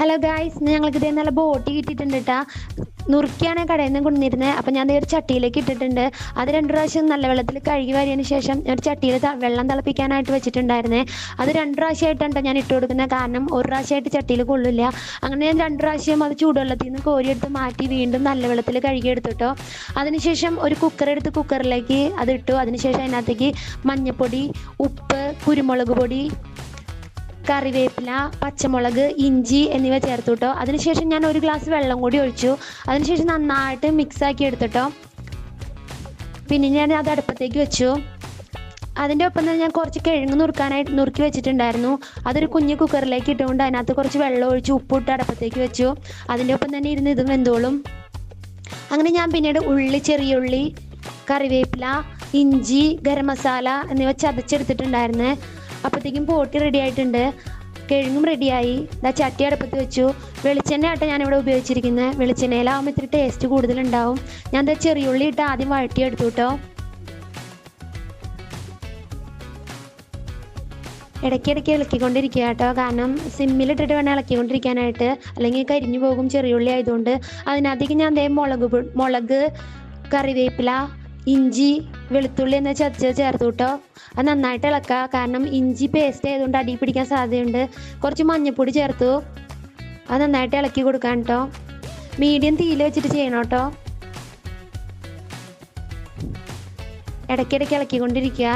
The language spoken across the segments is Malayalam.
ഹലോ ഗായ്സ് ഞങ്ങൾക്ക് ഇതേ നല്ല ബോട്ടി കിട്ടിയിട്ടുണ്ട് കേട്ടാ നുറുക്കിയാണ് കടയിൽ നിന്ന് കൊണ്ടുവന്നിരുന്നത് അപ്പം ഞാൻ ഒരു ചട്ടിയിലേക്ക് ഇട്ടിട്ടുണ്ട്. അത് രണ്ട് പ്രാവശ്യം നല്ല വെള്ളത്തിൽ കഴുകി വരിയതിന് ശേഷം ഒരു ചട്ടിയിൽ വെള്ളം തിളപ്പിക്കാനായിട്ട് വെച്ചിട്ടുണ്ടായിരുന്നേ. അത് രണ്ട് പ്രാവശ്യമായിട്ടാണ് ഞാൻ ഇട്ട് കൊടുക്കുന്നത്. കാരണം ഒരു പ്രാവശ്യമായിട്ട് ചട്ടിയിൽ കൊള്ളില്ല. അങ്ങനെ ഞാൻ രണ്ട് പ്രാവശ്യം അത് ചൂടുവെള്ളത്തിൽ നിന്ന് കോരിയെടുത്ത് മാറ്റി വീണ്ടും നല്ല വെള്ളത്തിൽ കഴുകിയെടുത്തിട്ടോ അതിനുശേഷം ഒരു കുക്കർ എടുത്ത് കുക്കറിലേക്ക് അത് ഇട്ടു. അതിനുശേഷം അതിനകത്തേക്ക് മഞ്ഞൾപ്പൊടി ഉപ്പ് കുരുമുളക് പൊടി കറിവേപ്പില പച്ചമുളക് ഇഞ്ചി എന്നിവ ചേർത്തു കേട്ടോ അതിനുശേഷം ഞാൻ ഒരു ഗ്ലാസ് വെള്ളം കൂടി ഒഴിച്ചു. അതിനുശേഷം നന്നായിട്ട് മിക്സ് ആക്കി എടുത്തിട്ടോ. പിന്നെ ഞാൻ അത് അടുപ്പത്തേക്ക് വെച്ചു. അതിന്റെ ഒപ്പം തന്നെ ഞാൻ കുറച്ച് കിഴങ്ങ് നുറുക്കാനായിട്ട് നുറുക്കി വെച്ചിട്ടുണ്ടായിരുന്നു. അതൊരു കുഞ്ഞു കുക്കറിലേക്ക് ഇട്ടുകൊണ്ട് അതിനകത്ത് കുറച്ച് വെള്ളം ഒഴിച്ച് ഉപ്പിട്ട് അടുപ്പത്തേക്ക് വെച്ചു. അതിന്റെ ഒപ്പം തന്നെ ഇരുന്ന് ഇതും വെന്തോളും. അങ്ങനെ ഞാൻ പിന്നീട് ഉള്ളി ചെറിയ ഉള്ളി കറിവേപ്പില ഇഞ്ചി ഗരം മസാല എന്നിവ ചതച്ചെടുത്തിട്ടുണ്ടായിരുന്നേ. അപ്പോഴത്തേക്കും പോട്ടി റെഡി ആയിട്ടുണ്ട്. കിഴങ്ങും റെഡിയായി ഇതാ ചട്ടി അടുപ്പത്ത് വെച്ചു. വെളിച്ചെണ്ണ ആട്ടെ ഞാനിവിടെ ഉപയോഗിച്ചിരിക്കുന്നത് വെളിച്ചെണ്ണയിലാവുമ്പോൾ ഇത്തിരി ടേസ്റ്റ് കൂടുതലുണ്ടാവും. ഞാൻ എന്താ ചെറിയ ഉള്ളി ഇട്ട് ആദ്യം വഴട്ടിയെടുത്തു കേട്ടോ ഇടയ്ക്കിടയ്ക്ക് ഇളക്കിക്കൊണ്ടിരിക്കുക കേട്ടോ കാരണം സിമ്മിലിട്ടിട്ട് വേണം ഇളക്കിക്കൊണ്ടിരിക്കാനായിട്ട്. അല്ലെങ്കിൽ കരിഞ്ഞു പോകും ചെറിയുള്ളി ആയതുകൊണ്ട്. അതിനകത്തേക്ക് ഞാൻ ദേ മുളക് മുളക് കറിവേപ്പില ഇഞ്ചി വെളുത്തുള്ളി എന്ന് ചതച്ച് ചേർത്ത് കേട്ടോ. അത് നന്നായിട്ട് ഇളക്കുക കാരണം ഇഞ്ചി പേസ്റ്റ് ആയതുകൊണ്ട് അടി പിടിക്കാൻ സാധ്യതയുണ്ട്. കുറച്ച് മഞ്ഞൾപ്പൊടി ചേർത്തു. അത് നന്നായിട്ട് ഇളക്കി കൊടുക്കാൻ കേട്ടോ മീഡിയം തീയിൽ വെച്ചിട്ട് ചെയ്യണം കേട്ടോ ഇടയ്ക്കിടയ്ക്ക് ഇളക്കിക്കൊണ്ടിരിക്കുക.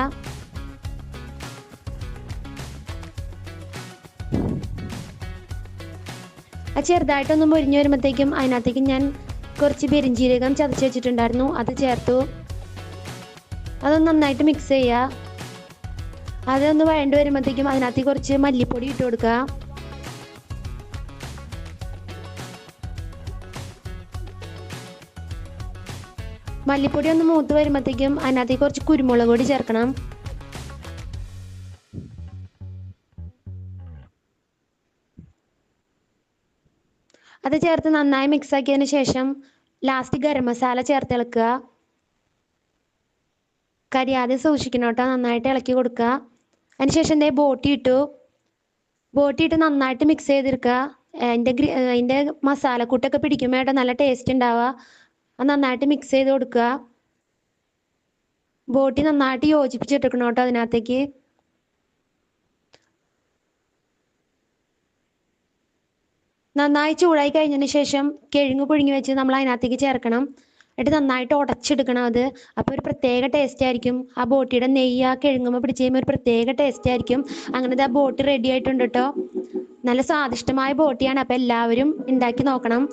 ആ ചെറുതായിട്ടൊന്ന് മുരിഞ്ഞു വരുമ്പോഴത്തേക്കും അതിനകത്തേക്ക് ഞാൻ കുറച്ച് പെരിഞ്ചീരകം ചതച്ച് വെച്ചിട്ടുണ്ടായിരുന്നു. അത് ചേർത്തു. അതൊന്ന് നന്നായിട്ട് മിക്സ് ചെയ്യുക അതൊന്ന് വഴണ്ട് വരുമ്പോഴത്തേക്കും അതിനകത്ത് കുറച്ച് മല്ലിപ്പൊടി ഇട്ട് കൊടുക്കുക മല്ലിപ്പൊടി ഒന്ന് മൂത്ത് വരുമ്പോഴത്തേക്കും അതിനകത്തേക്ക് കുറച്ച് കുരുമുളക് പൊടി ചേർക്കണം. അത് ചേർത്ത് നന്നായി മിക്സ് ആക്കിയതിന് ശേഷം ലാസ്റ്റ് ഗരം മസാല ചേർത്ത് ഇളക്കുക. കരിയാതെ സൂക്ഷിക്കണം കേട്ടോ. നന്നായിട്ട് ഇളക്കി കൊടുക്കുക. അതിനുശേഷം എന്തേ ബോട്ടി ഇട്ടു. ബോട്ടി ഇട്ട് നന്നായിട്ട് മിക്സ് ചെയ്തെടുക്കുക അതിന്റെ ഗ്രി അതിന്റെ മസാലക്കൂട്ടൊക്കെ പിടിക്കുമ്പോൾ കേട്ടോ നല്ല ടേസ്റ്റ് ഉണ്ടാവുക. അത് നന്നായിട്ട് മിക്സ് ചെയ്ത് കൊടുക്കുക. ബോട്ടി നന്നായിട്ട് യോജിപ്പിച്ചിട്ടെടുക്കണം കേട്ടോ അതിനകത്തേക്ക്. നന്നായി ചൂടായി കഴിഞ്ഞതിന് ശേഷം കിഴങ്ങ് പുഴുങ്ങി വെച്ച് നമ്മൾ അതിനകത്തേക്ക് ചേർക്കണം. എന്നിട്ട് നന്നായിട്ട് ഉടച്ചെടുക്കണം അത്. അപ്പോൾ ഒരു പ്രത്യേക ടേസ്റ്റ് ആയിരിക്കും. ആ ബോട്ടിയുടെ നെയ്യ് ആ കിഴങ്ങുമ്പോൾ പിടിച്ച് കഴിയുമ്പോൾ ഒരു പ്രത്യേക ടേസ്റ്റ് ആയിരിക്കും. അങ്ങനെ ആ ബോട്ടി റെഡി ആയിട്ടുണ്ട് കേട്ടോ നല്ല സ്വാദിഷ്ടമായ ബോട്ടിയാണ്. അപ്പോൾ എല്ലാവരും ഉണ്ടാക്കി നോക്കണം.